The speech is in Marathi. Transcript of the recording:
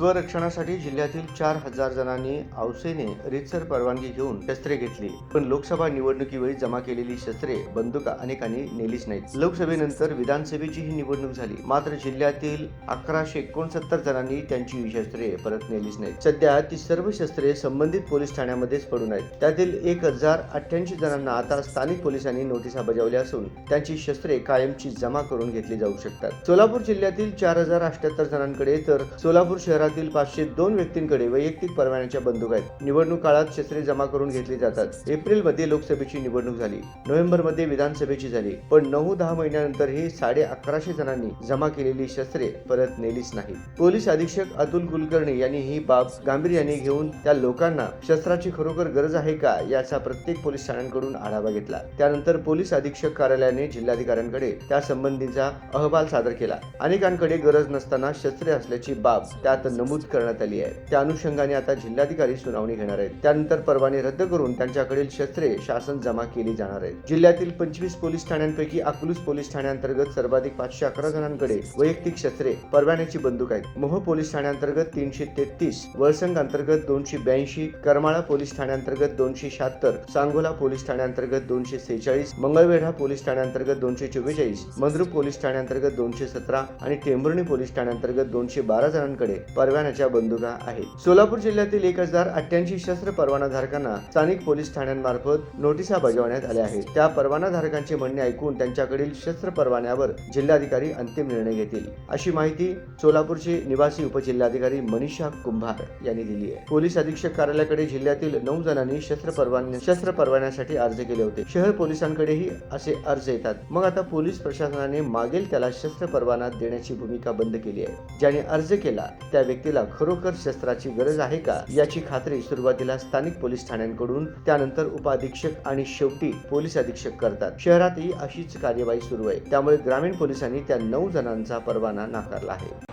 स्वरक्षणासाठी जिल्ह्यातील चार हजार जणांनी औसेने रितसर परवानगी घेऊन शस्त्रे घेतली. पण लोकसभा निवडणुकीवेळी जमा केलेली शस्त्रे बंदुका अनेकांनी नेलीच नाहीत. लोकसभेनंतर विधानसभेची ही निवडणूक झाली. मात्र जिल्ह्यातील अकराशे एकोणसत्तर जणांनी त्यांची ही शस्त्रे परत नेलीच नाहीत. सध्या ती सर्व शस्त्रे संबंधित पोलीस ठाण्यामध्येच पडून आहेत. त्यातील एक हजार अठ्ठ्याऐंशी जणांना आता स्थानिक पोलिसांनी नोटिसा बजावल्या असून त्यांची शस्त्रे कायमची जमा करून घेतली जाऊ शकतात. सोलापूर जिल्ह्यातील चार हजार अठ्याहत्तर जणांकडे तर सोलापूर शहरात शहरातील पाचशे दोन व्यक्तींकडे वैयक्तिक परवान्याच्या बंदूक आहेत. निवडणूक काळात शस्त्रे जमा करून घेतली जातात. एप्रिलमध्ये लोकसभेची निवडणूक झाली. नोव्हेंबरमध्ये विधानसभेची झाली. पण नऊ दहा महिन्यानंतर हे साडे अकराशे जणांनी जमा केलेली शस्त्रे परत नेलीच नाही पोलीस अधीक्षक अतुल कुलकर्णी यांनी ही बाब गांभीर्याने घेऊन त्या लोकांना शस्त्राची खरोखर गरज आहे का याचा प्रत्येक पोलीस ठाण्यांकडून आढावा घेतला. त्यानंतर पोलीस अधीक्षक कार्यालयाने जिल्हाधिकाऱ्यांकडे त्या संबंधीचा अहवाल सादर केला. अनेकांकडे गरज नसताना शस्त्रे असल्याची बाब त्यात नमूद करण्यात आली आहे. त्या अनुषंगाने आता जिल्हाधिकारी सुनावणी घेणार आहेत. त्यानंतर परवाने रद्द करून त्यांच्याकडील शस्त्रे शासन जमा केली जाणार आहेत. जिल्ह्यातील पंचवीस पोलीस ठाण्यांपैकी अकलूज पोलीस ठाण्याअंतर्गत सर्वाधिक पाचशे अकरा जणांकडे वैयक्तिक शस्त्रे परवान्याची बंदूक आहेत. मोह पोलीस ठाण्याअंतर्गत तीनशे तेहतीस वळसंग अंतर्गत दोनशे ब्याऐंशी करमाळा पोलीस ठाण्याअंतर्गत दोनशे शहात्तर सांगोला पोलीस ठाण्याअंतर्गत दोनशे सेहेचाळीस मंगळवेढा पोलीस ठाण्याअंतर्गत दोनशे चव्वेचाळीस मंद्रुप पोलीस ठाण्याअंतर्गत दोनशे सतरा आणि टेंभुर्णी पोलीस ठाण्याअंतर्गत दोनशे बारा जणांकडे परवान्याच्या बंदुका आहेत. सोलापूर जिल्ह्यातील एक हजार अठ्ठ्याऐंशी शस्त्र परवानाधारकांना स्थानिक पोलीस ठाण्यांमार्फत नोटिसा बजावण्यात आल्या आहेत. त्या परवाना धारकांचे म्हणणे ऐकून त्यांच्याकडील शस्त्र परवान्यावर जिल्हाधिकारी अंतिम निर्णय घेतील अशी माहिती सोलापूरचे निवासी उपजिल्हाधिकारी मनीषा कुंभार यांनी दिली आहे. पोलीस अधीक्षक कार्यालयाकडे जिल्ह्यातील नऊ जणांनी शस्त्र परवान्या शस्त्र परवान्यासाठी अर्ज केले होते. शहर पोलिसांकडेही असे अर्ज येतात. मग आता पोलीस प्रशासनाने मागेल त्याला शस्त्र परवाना देण्याची भूमिका बंद केली आहे. ज्याने अर्ज केला त्या व्यक्ती व्यक्तीला खरोखर शस्त्राची गरज आहे का याची खात्री सुरुवातीला स्थानिक पोलीस ठाण्यांकडून त्यानंतर उपाधीक्षक आणि शेवटी पोलीस अधीक्षक करतात. शहरातही अशीच कार्यवाही सुरू आहे. त्यामुळे ग्रामीण पोलिसांनी त्या नऊ जणांचा परवाना नाकारला आहे.